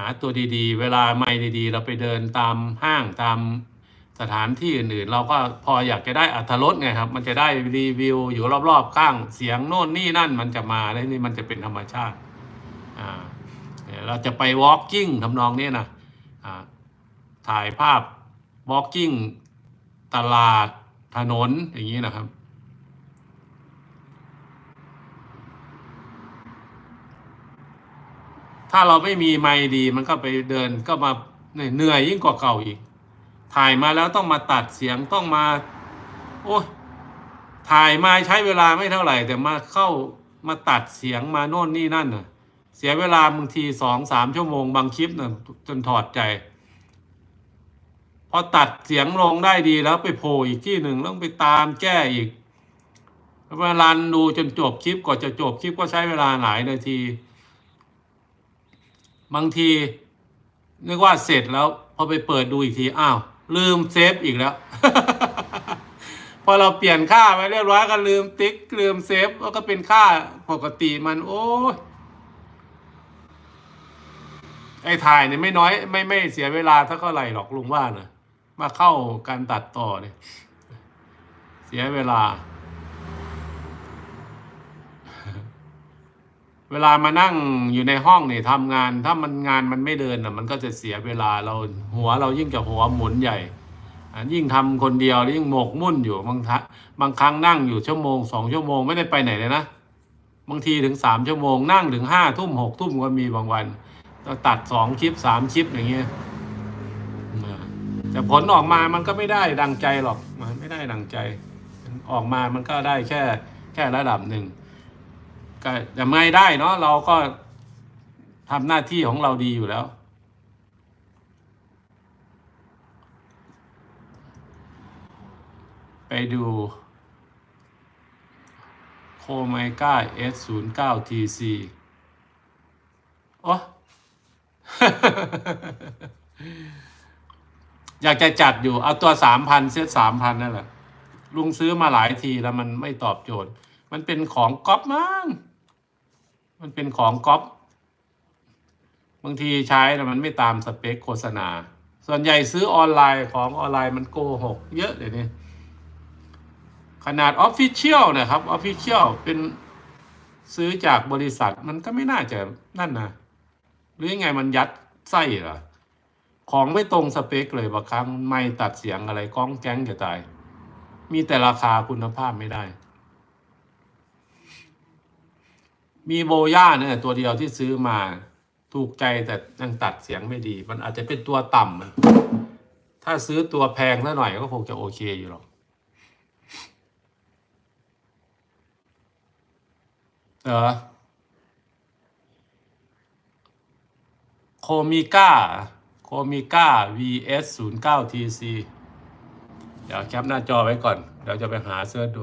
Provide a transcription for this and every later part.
าตัวดีๆ เวลาไม่ดีๆ เราไปเดินตามห้างตามสถานที่อื่นๆ เราก็พออยากจะได้อัธรสไงครับ มันจะได้รีวิวอยู่รอบๆ ข้างเสียงโน่นนี่นั่นมันจะมาแล้วนี่มันจะเป็นธรรมชาติอ่าเราจะไป walking ทำนองนี้นะอ่าถ่ายภาพ walking ตลาดถนนอย่างนี้นะครับ ถ้าเราไม่มีไมค์ดีมันก็ไปเดินก็มาเหนื่อยยิ่งกว่าเก่าอีก ถ่ายมาแล้วต้องมาตัดเสียงต้องมา โอ้ยถ่ายมาใช้เวลาไม่เท่าไหร่ แต่มาเข้ามาตัดเสียงมาโน่นนี่นั่นน่ะ เสียเวลาบางทีสองสามชั่วโมงบางคลิปน่ะจนถอดใจ พอตัดเสียงลงได้ดีแล้วไปโผล่อีกที่หนึ่งแล้วไปตามแก้อีกเวลาดูจนจบคลิปกว่าจะจบคลิปก็ใช้เวลาหลายนาที บางทีนึกว่าเสร็จแล้ว พอไปเปิดดูอีกที อ้าว ลืมเซฟอีกแล้ว พอเราเปลี่ยนค่าไปเรียบร้อยก็ลืมติ๊กลืมเซฟแล้วก็เป็นค่าปกติมัน โอ้ยไอ้ถ่ายเนี่ยไม่น้อยไม่ไม่เสียเวลาเท่าไหร่หรอกลุงว่าเนะมาเข้าการตัดต่อเนี่ย เสียเวลา เวลามานั่งอยู่ในห้องเนี่ยทำงาน ถ้ามันงานมันไม่เดินอะ มันก็จะเสียเวลาเราหัวเรายิ่งจะหัวหมุนใหญ่ยิ่งทำคนเดียวยิ่งหมกมุ่นอยู่บางทะบางครั้งนั่งอยู่ชั่วโมงสองชั่วโมงไม่ได้ไปไหนเลยนะบางทีถึงสามชั่วโมงนั่งถึงห้าทุ่มหกทุ่มก็มีบางวันตัดสองคลิปสามคลิปอย่างเงี้ยแต่ผลออกมามันก็ไม่ได้ดังใจหรอกมันไม่ได้ดังใจ ออกมามันก็ได้แค่แค่ระดับหนึ่ง ก็จะไม่ได้เนาะเราก็ทำหน้าที่ของเราดีอยู่แล้ว ไปดูโคไมก้า S09 TC โอ้อยากจะจัดอยู่ เอาตัวสามพันเซตสามพันนั่นแหละลุงซื้อมาหลายทีแล้วมันไม่ตอบโจทย์ มันเป็นของก๊อปมั้ง มันเป็นของก๊อปบางทีใช้แต่มันไม่ตามสเปคโฆษณา ส่วนใหญ่ซื้อออนไลน์ของออนไลน์มันโกหกเยอะเลยนี่ขนาดออฟฟิเชียลนะครับออฟฟิเชียลเป็นซื้อจากบริษัทมันก็ไม่น่าจะนั่นนะหรือยังไงมันยัดไส้เหรอของไม่ตรงสเปคเลยบางครั้งไม่ตัดเสียงอะไรก้องแก๊งจะตาย มีแต่ราคาคุณภาพไม่ได้ มีโบย่าเนี่ยตัวเดียวที่ซื้อมาถูกใจแต่ยังตัดเสียงไม่ดี มันอาจจะเป็นตัวต่ำอะถ้าซื้อตัวแพงซะหน่อยก็คงจะโอเคอยู่หรอกเออโคมิก้าโคมิก้า vs 0 9 tc เดี๋ยวแคปหน้าจอไว้ก่อน เดี๋ยวจะไปหาเสิร์ชดู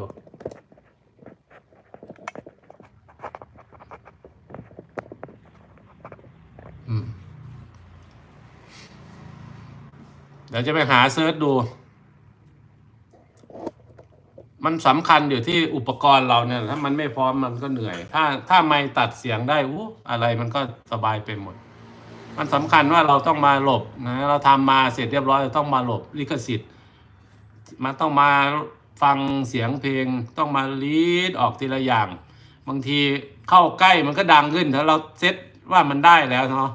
ดี๋ยวจะไปหาเซิร์ชดู มันสำคัญอยู่ที่อุปกรณ์เราเนี่ย ถ้ามันไม่พร้อมมันก็เหนื่อย ถ้าถ้าไม่ตัดเสียงได้อู้อะไรมันก็สบายไปหมด มันสำคัญว่าเราต้องมาหลบนะ เราทำมาเสร็จเรียบร้อยเราต้องมาหลบลิขสิทธิ์มันต้องมาฟังเสียงเพลงต้องมาลีดออกทีละอย่าง บางทีเข้าใกล้มันก็ดังขึ้นถ้าเราเซ็ตว่ามันได้แล้วเนาะ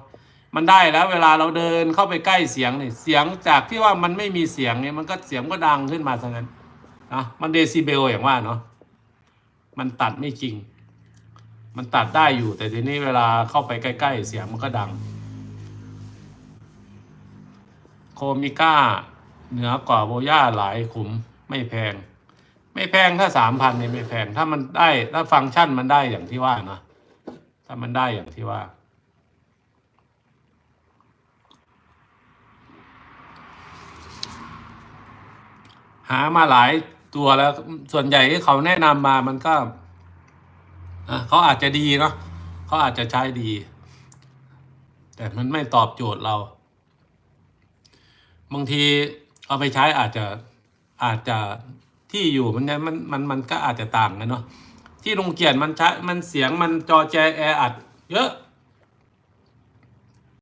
มันได้แล้ว เวลาเราเดินเข้าไปใกล้เสียงเนี่ยเสียงจากที่ว่ามันไม่มีเสียงเนี่ยมันก็เสียงก็ดังขึ้นมาซะงั้นนะมันเดซิเบลอย่างว่าเนาะมันตัดไม่จริง มันตัดได้อยู่ แต่ทีนี้เวลาเข้าไปใกล้ๆเสียงมันก็ดัง โคมิก้าเหนือกว่าโบย่าหลายขุมไม่แพง ไม่แพงถ้าสามพันเนี่ยไม่แพงถ้ามันได้ถ้าฟังก์ชันมันได้อย่างที่ว่านะถ้ามันได้อย่างที่ว่า หามาหลายตัวแล้วส่วนใหญ่ที่เขาแนะนำมามันก็เขาอาจจะดีเนาะเขาอาจจะใช้ดี แต่มันไม่ตอบโจทย์เรา บางทีเอาไปใช้อาจจะอาจจะที่อยู่มันเนี่ยมันมันมันก็อาจจะต่างกันเนาะที่โรงเกียนมันใช้มันเสียงมันจอแจแออัด เยอะ